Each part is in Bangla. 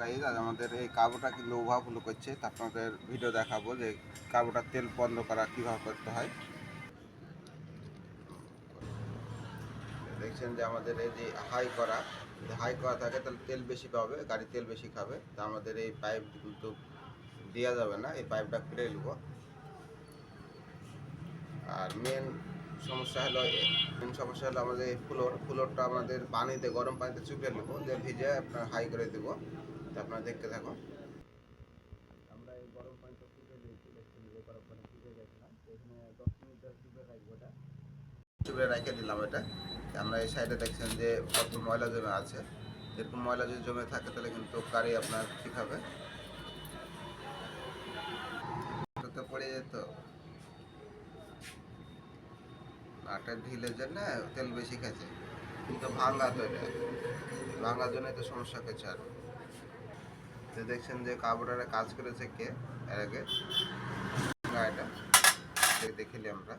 গাইজ আজ আমাদের এই কাবুটা কিন্তু ওভারফ্লো করছে, তা আপনাদের ভিডিও দেখাবো যে কাবুটার তেল বন্ধ করা কীভাবে করতে হয়। দেখছেন যে আমাদের এই যে হাই করা, যদি হাই করা থাকে তাহলে তেল বেশি পাবে, গাড়ি তেল বেশি খাবে, তা আমাদের এই পাইপ কিন্তু দেওয়া যাবে না, এই পাইপটা কেটে নেব। আর মেন সমস্যা হলো মেন সমস্যা হলো আমাদের ফ্লোর ফ্লোরটা আমাদের পানিতে, গরম পানিতে চুপে নেব যে ভিজে আপনার হাই করে দেবো। তা আপনারা দেখতে থাকুন। আমরা এই গরম পানিটা চুপে দিয়েছি দেখছেন যে গরম পানি চুপে গেছিলাম। এখানে দশ মিনিট চুপে রাখব এটা। চুপে রেখে দিলাম এটা। আমরা এই সাইডে দেখছেন যে কত ময়লা জমে আছে। এরকম ময়লা যদি জমে থাকে তাহলে কিন্তু গাড়ি আপনার ঠিক হবে। তো পড়ে যেত নাটের ঢিলের জন্য তেল বেশি খেয়েছে কিন্তু ভাঙা তো এটা। ভাঙার জন্য তো সমস্যা হয়েছে আর। তো দেখছেন যে কাপড়ারে কাজ করেছে কে? এর আগে। গাড়িটা দেখিলি আমরা।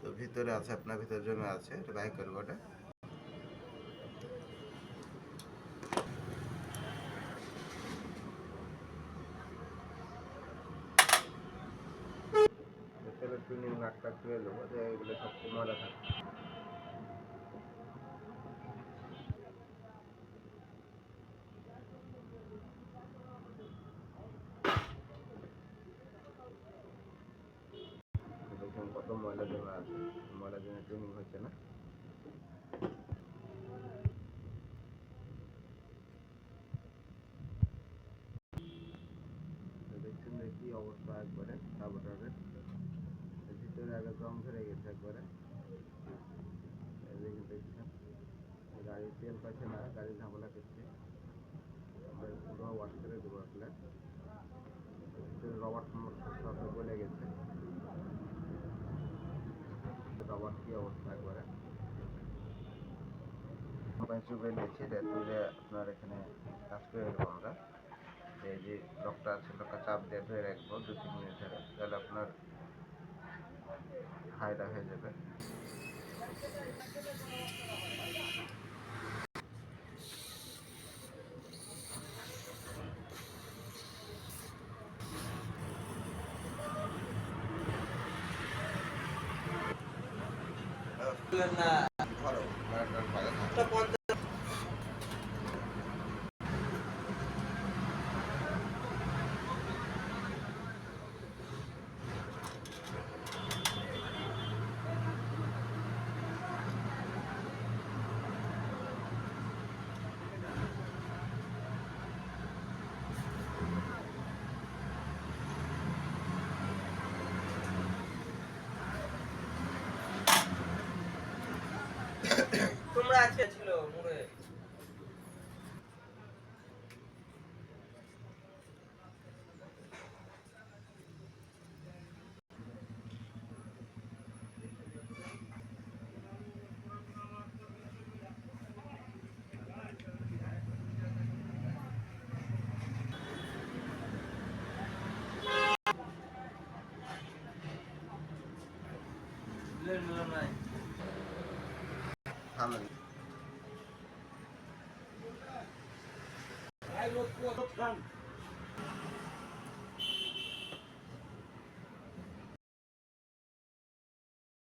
তো ভিতরে আছে, আপনার ভিতর জমে আছে। এটা বাই করব এটা। তেলের টুনিং নাটটা খুলে দেবো যে এগুলো সব ময়লা থাকে দেখুন কত ময়লা জমা আছে ময়লা জমে টুনিং হচ্ছে না। দেখছেন ভিতরে আগে জং ধরে গেছে একবারে। দেখুন দেখছেন, গাড়ি তেল পাচ্ছে না, গাড়ি ঝামেলা করছে। পুরো ওয়াশ করে দেবো আসলে ভিতরে রবার বলে গেছে রবার কি অবস্থা একবারে? চুপে নিয়েছি তুলে আপনার এখানে কাজ করে দেবো আমরা। এই যে লকটা আছে, লকটা চাপ দিয়ে ধরে রাখব, দু, তিন মিনিট ধরে। তাহলে আপনার হাইটা হয়ে যাবে। না। ধরো গাড়িটার পায়ে ধরো। লাগে